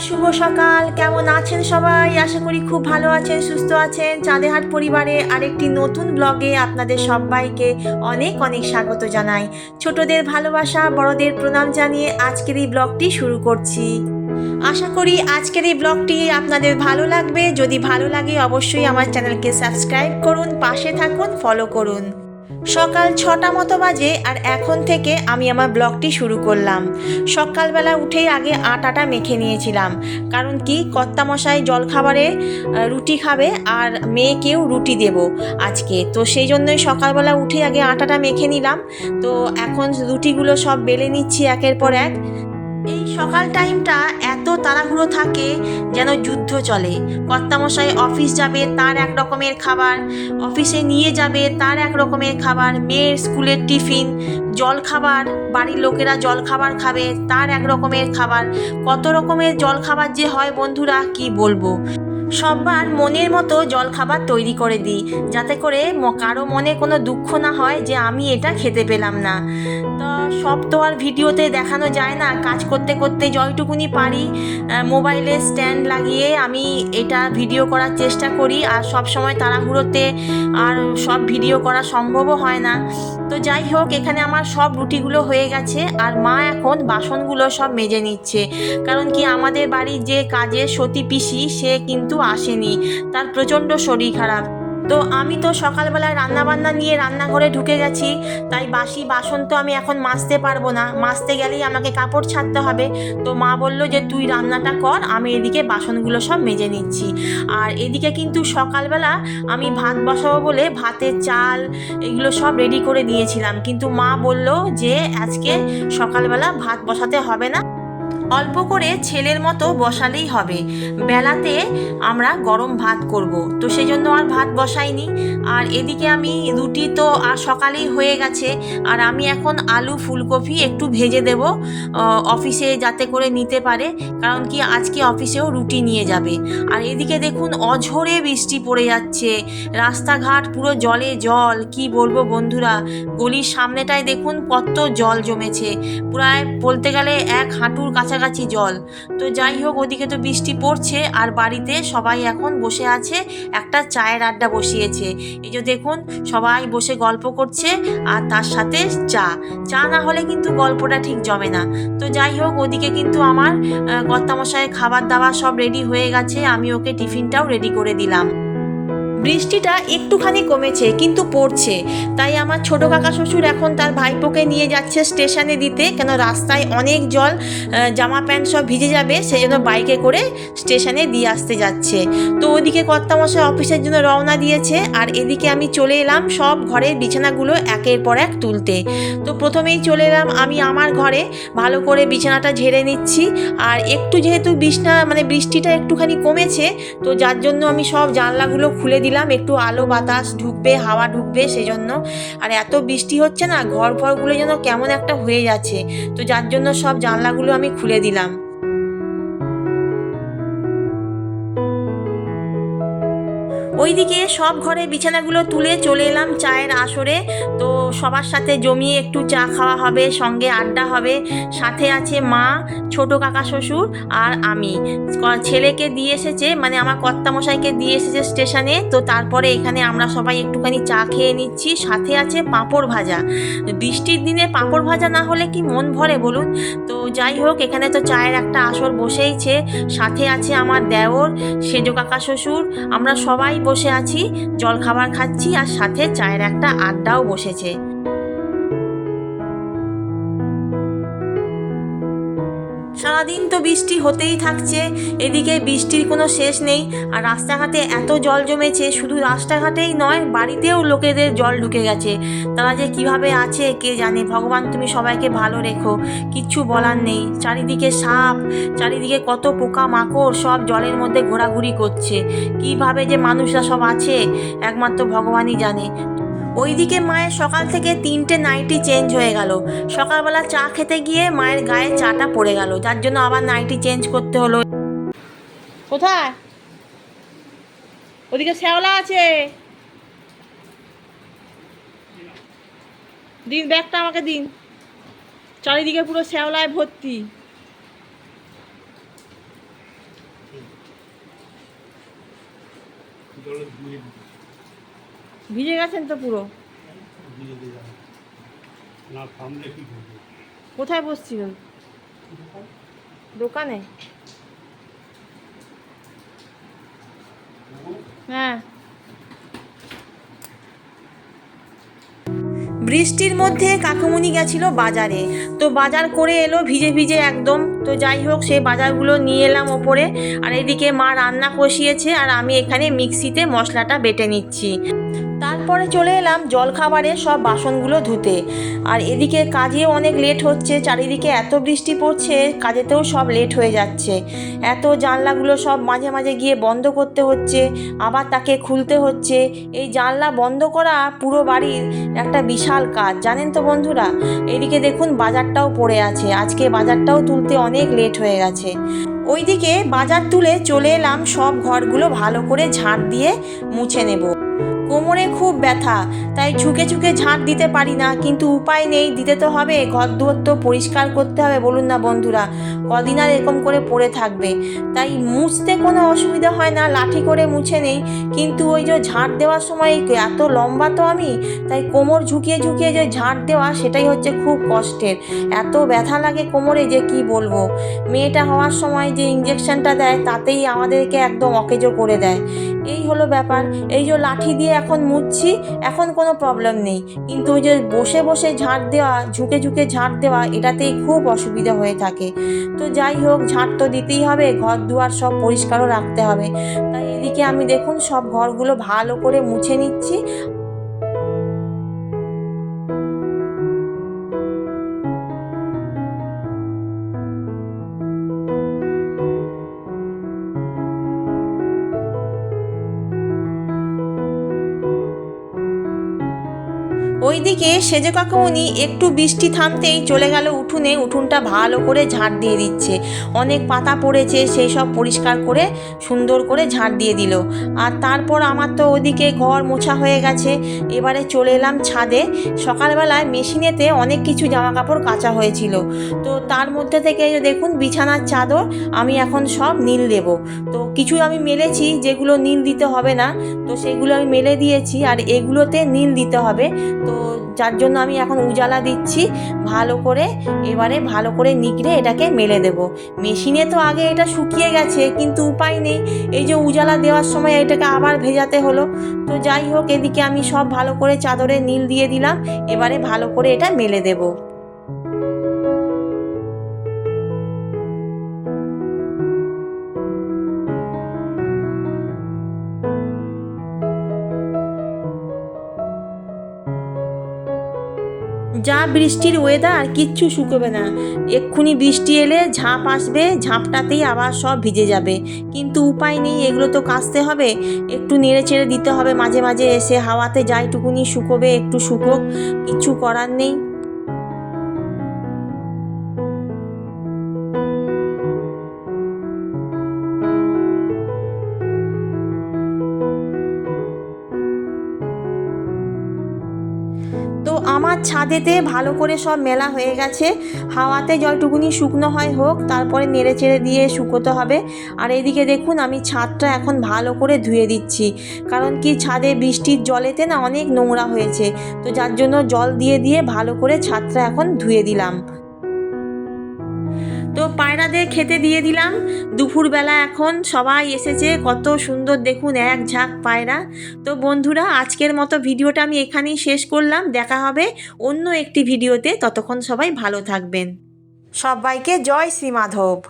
শুভ সকাল। কেমন আছেন সবাই? আশা করি খুব ভালো আছেন, সুস্থ আছেন। চাঁদেহাট পরিবারে আরেকটি নতুন ব্লগে আপনাদের সবাইকে অনেক অনেক স্বাগত জানাই। ছোটদের ভালোবাসা, বড়দের প্রণাম জানিয়ে আজকের এই ব্লগটি শুরু করছি। আশা করি আজকের এই ব্লগটি আপনাদের ভালো লাগবে। যদি ভালো লাগে অবশ্যই আমার চ্যানেলকে সাবস্ক্রাইব করুন, পাশে থাকুন, ফলো করুন। সকাল ছটা মতো বাজে আর এখন থেকে আমি আমার ব্লগটি শুরু করলাম। সকালবেলা উঠেই আগে আটাটা মেখে নিয়েছিলাম। কারণ কি, কর্তামশাই জলখাবারে রুটি খাবে আর মেয়েকেও রুটি দেব আজকে। তো সেই জন্যই সকালবেলা উঠে আগে আটাটা মেখে নিলাম। তো এখন রুটিগুলো সব বেলে নিচ্ছি একের পর এক। এই সকাল টাইমটা এত তাড়াহুড়ো থাকে যেন যুদ্ধ চলে। কর্তামশাই অফিস যাবে, তার এক রকমের খাবার। অফিসে নিয়ে যাবে, তার এক রকমের খাবার। মেয়ের স্কুলের টিফিন, জল খাবার, বাড়ির লোকেরা জল খাবার খাবে, তার এক রকমের খাবার। কত রকমের জল খাবার যে হয় বন্ধুরা, কি বলব? সববার মনের মতো জলখাবার তৈরি করে দিই, যাতে করে কারও মনে কোনো দুঃখ না হয় যে আমি এটা খেতে পেলাম না। সব তো আর ভিডিওতে দেখানো যায় না। কাজ করতে করতে যতটুকুনি পারি মোবাইলে স্ট্যান্ড লাগিয়ে আমি এটা ভিডিও করার চেষ্টা করি। আর সব সময় তাড়াহুড়োতে আর সব ভিডিও করা সম্ভবও হয় না। তো যাই হোক, এখানে আমার সব রুটিগুলো হয়ে গেছে। আর মা এখন বাসনগুলো সব মেজে নিচ্ছে। কারণ কি, আমাদের বাড়ির যে কাজে সতী পিসি, সে কিন্তু আসেনি। তার প্রচণ্ড শরীর খারাপ। তো আমি তো সকালবেলায় রান্নাবান্না নিয়ে রান্নাঘরে ঢুকে গেছি, তাই বাসি বাসন তো আমি এখন মাজতে পারব না। মাজতে গেলেই আমাকে কাপড় ছাড়তে হবে। তো মা বলল যে, তুই রান্নাটা কর, আমি এদিকে বাসনগুলো সব মেজে নিচ্ছি। আর এদিকে কিন্তু সকালবেলা আমি ভাত বসাবো বলে ভাতের চাল এগুলো সব রেডি করে দিয়েছিলাম। কিন্তু মা বলল যে, আজকে সকালবেলা ভাত বসাতে হবে না। অল্প করে ছেলের মতো বসালেই হবে। বেলাতে আমরা গরম ভাত করব। তো সেই জন্য আর ভাত বসাইনি। আর এদিকে আমি রুটি তো আর সকালেই হয়ে গেছে। আর আমি এখন আলু, ফুলকপি একটু ভেজে দেব অফিসে যাতে করে নিতে পারে। কারণ কি আজকে অফিসেও রুটি নিয়ে যাবে। আর এদিকে দেখুন অঝরে বৃষ্টি পড়ে যাচ্ছে। রাস্তাঘাট পুরো জলে জল। কি বলব বন্ধুরা? গলির সামনেটায় দেখুন কত জল জমেছে। প্রায় বলতে গেলে এক হাঁটুর কাছাকাছি জল। তো যাই হোক ওদিকে তো বৃষ্টি পড়ছে আর বাড়িতে সবাই এখন বসে আছে একটা চায়ের আড্ডা বসিয়েছে। এই যে দেখুন সবাই বসে গল্প করছে আর তার সাথে চা। চা না হলে কিন্তু গল্পটা ঠিক জমে না। তো যাই হোক ওদিকে কিন্তু আমার আহ, কর্তামশায়ের খাবার দাবার সব রেডি হয়ে গেছে আমি ওকে টিফিনটাও রেডি করে দিলাম। বৃষ্টিটা একটুখানি কমেছে, কিন্তু পড়ছে। তাই আমার ছোট কাকা শ্বশুর এখন তার ভাইপোকে নিয়ে যাচ্ছে স্টেশনে দিতে, কেন রাস্তায় অনেক জল জামা প্যান্ট সব ভিজে যাবে সেই জন্য বাইকে করে স্টেশনে দিয়ে আসতে যাচ্ছে। তো ওদিকে কর্তামশাই অফিসের জন্য রওনা দিয়েছে, আর এদিকে আমি চলে এলাম সব ঘরের বিছানাগুলো একের পর এক তুলতে। তো প্রথমেই চলে এলাম আমি আমার ঘরে, ভালো করে বিছানাটা ঝেড়ে নিচ্ছি। আর একটু যেহেতু বিছনা মানে বৃষ্টিটা একটুখানি কমেছে, তো যার জন্য আমি সব জানলাগুলো খুলে দিলাম, একটু আলো বাতাস ঢুকবে, হাওয়া ঢুকবে সেজন্য। আর এত বৃষ্টি হচ্ছে না ঘর ফরগুলো যেন কেমন একটা হয়ে যাচ্ছে। তো যার জন্য সব জানলাগুলো আমি খুলে দিলাম। ওইদিকে সব ঘরে বিছানাগুলো তুলে চলে এলাম চায়ের আসরে। তো সবার সাথে জমিয়ে একটু চা খাওয়া হবে, সঙ্গে আড্ডা হবে। সাথে আছে মা, ছোট কাকা শ্বশুর আর আমি। ছেলেকে দিয়ে এসেছে মানে আমার কর্তামশাইকে দিয়ে এসেছে স্টেশনে। তো তারপরে এখানে আমরা সবাই একটুখানি চা খেয়ে নিচ্ছি। সাথে আছে পাঁপড় ভাজা। বৃষ্টির দিনে পাঁপড় ভাজা না হলে কি মন ভরে বলুন? তো যাই হোক, এখানে তো চায়ের একটা আসর বসেইছে। সাথে আছে আমার দেওর, সেজ কাকা শ্বশুর। আমরা সবাই বসে আছি জল খাবার খাচ্ছি আর সাথে চায়ের একটা আড্ডাও বসেছে। সারাদিন তো বৃষ্টি হতেই থাকছে, এদিকে বৃষ্টির কোনো শেষ নেই। আর রাস্তাঘাটে এত জল জমেছে, শুধু রাস্তাঘাটেই নয়, বাড়িতেও লোকেদের জল ঢুকে গেছে। তারা যে কীভাবে আছে, কে জানে? ভগবান, তুমি সবাইকে ভালো রেখো। কিচ্ছু বলার নেই। চারিদিকে সাপ, চারিদিকে কত পোকা মাকড় সব জলের মধ্যে ঘোরাঘুরি করছে। কীভাবে যে মানুষরা সব আছে, একমাত্র ভগবানই জানে। ওইদিকে মায়ের সকাল থেকে তিনটে নাইটি চেঞ্জ হয়ে গেল। সকালবেলা চা খেতে গিয়ে মায়ের গায়ে চাটা পড়ে গেল। যার জন্য আবার নাইটি চেঞ্জ করতে হলো। কোথায়? ওদিকে শ্যাওলা আছে। দিন, ব্যাগটা আমাকে দিন। চারিদিকে পুরো শ্যাওলায় ভর্তি। জলের ভিজে গেছেন তো পুরো? কোথায় বসছিলেন? দোকানে? হ্যাঁ। বৃষ্টির মধ্যে কাকুমুনি গেছিল বাজারে। তো বাজার করে এলো ভিজে ভিজে একদম। তো যাই হোক সেই বাজারগুলো নিয়ে এলাম ওপরে। আর এদিকে মা রান্না কষিয়েছে আর আমি এখানে মিক্সিতে মশলাটা বেটে নিচ্ছি। তারপরে চলে এলাম জলখাবারের সব বাসনগুলো ধুতে। আর এদিকে কাজে অনেক লেট হচ্ছে, চারিদিকে এত বৃষ্টি পড়ছে, কাজেতেও সব লেট হয়ে যাচ্ছে। এত জানলাগুলো সব মাঝে মাঝে গিয়ে বন্ধ করতে হচ্ছে, আবার তাকে খুলতে হচ্ছে। এই জানলা বন্ধ করা পুরো বাড়ির একটা বিশাল কাজ, জানেন তো বন্ধুরা? এদিকে দেখুন বাজারটাও পড়ে আছে, আজকে বাজারটাও তুলতে অনেক লেট হয়ে গেছে। ওইদিকে বাজার তুলে চলে এলাম, সব ঘরগুলো ভালো করে ঝাঁট দিয়ে মুছে নেব। কোমরে খুব ব্যথা, তাই ঝুঁকে ঝুঁকে ঝাঁট দিতে পারি না, কিন্তু উপায় নেই, দিতে তো হবে ঘর দুয়ার তো পরিষ্কার করতে হবে, বলুন না বন্ধুরা। কদিন আর এরকম করে পড়ে থাকবে। তাই মুছতে কোনো অসুবিধা হয় না, লাঠি করে মুছে নেই, কিন্তু ওই যে ঝাঁট দেওয়ার সময় এত লম্বা তো আমি, তাই কোমর ঝুঁকিয়ে ঝুঁকিয়ে যে ঝাঁট দেওয়া, সেটাই হচ্ছে খুব কষ্টের। এত ব্যথা লাগে কোমরে যে কি বলব? মেয়েটা হওয়ার সময় যে ইঞ্জেকশনটা দেয়, তাতেই আমাদেরকে একদম অকেজো করে দেয়। এই হলো ব্যাপার, এই যে লাঠি দিয়ে এখন মুছছি, এখন কোনো প্রবলেম নেই। কিন্তু ওই যে বসে বসে ঝাঁট দেওয়া, ঝুঁকে ঝুঁকে ঝাঁট দেওয়া, এটাতেই খুব অসুবিধা হয়ে থাকে। তো যাই হোক, ঝাঁট তো দিতেই হবে, ঘর দুয়ার সব পরিষ্কারও রাখতে হবে। তাই এদিকে আমি দেখুন, সব ঘরগুলো ভালো করে মুছে নিচ্ছি। ওইদিকে সেজে কাকুমনি একটু বৃষ্টি থামতেই চলে গেল উঠোনে, উঠুনটা ভালো করে ঝাঁট দিয়ে দিচ্ছে। অনেক পাতা পড়েছে, সেই সব পরিষ্কার করে, সুন্দর করে ঝাঁট দিয়ে দিল। আর তারপর আমার তো ওদিকে ঘর মোছা হয়ে গেছে। এবারে চলে এলাম ছাদে। সকালবেলায় মেশিনেতে অনেক কিছু জামা কাপড় কাচা হয়েছিল। তো তার মধ্যে থেকে দেখুন, বিছানার চাদর, আমি এখন সব নীল দেব। তো কিছু আমি মেলেছি যেগুলো নীল দিতে হবে না। তো সেগুলো আমি মেলে দিয়েছি, আর এগুলোতে নীল দিতে হবে। তো যার জন্য আমি এখন উজালা দিচ্ছি, ভালো করে, এবারে ভালো করে নিগড়ে এটাকে মেলে দেব। মেশিনে তো আগে এটা শুকিয়ে গেছে, কিন্তু উপায় নেই। এই যে উজালা দেওয়ার সময় এটাকে আবার ভেজাতে হলো। তো যাই হোক, এদিকে আমি সব ভালো করে চাদরে নীল দিয়ে দিলাম, এবারে ভালো করে এটা মেলে দেবো। যা বৃষ্টির ওয়েদার কিচ্ছু শুকোবে না। এক্ষুনি বৃষ্টি এলে ঝাঁপ আসবে, ঝাঁপটাতেই আবার সব ভিজে যাবে। কিন্তু উপায় নেই, এগুলো তো কাচতে হবে। একটু নেড়ে ছেড়ে দিতে হবে মাঝে মাঝে, এসে হাওয়াতে যাইটুকুনি শুকোবে, একটু শুকোক, কিছু করার নেই। তো আমার ছাদেতে ভালো করে সব মেলা হয়ে গেছে। হাওয়াতে জলটুকুনি শুকনো হয় হোক, তারপরে নেড়ে চেড়ে দিয়ে শুকোতে হবে। আর এদিকে দেখুন, আমি ছাদটা এখন ভালো করে ধুয়ে দিচ্ছি। কারণ কি, ছাদে বৃষ্টির জলেতে না অনেক নোংরা হয়েছে। তো যার জন্য জল দিয়ে দিয়ে ভালো করে ছাদটা এখন ধুয়ে দিলাম। তো পায়রাদের খেতে দিয়ে দিলাম। দুপুরবেলা এখন সবাই এসেছে, কত সুন্দর দেখুন এক ঝাঁক পায়রা। তো বন্ধুরা, আজকের মতো ভিডিওটা আমি এখানেই শেষ করলাম। দেখা হবে অন্য একটি ভিডিওতে। ততক্ষণ সবাই ভালো থাকবেন। সবাইকে জয় শ্রী মাধব।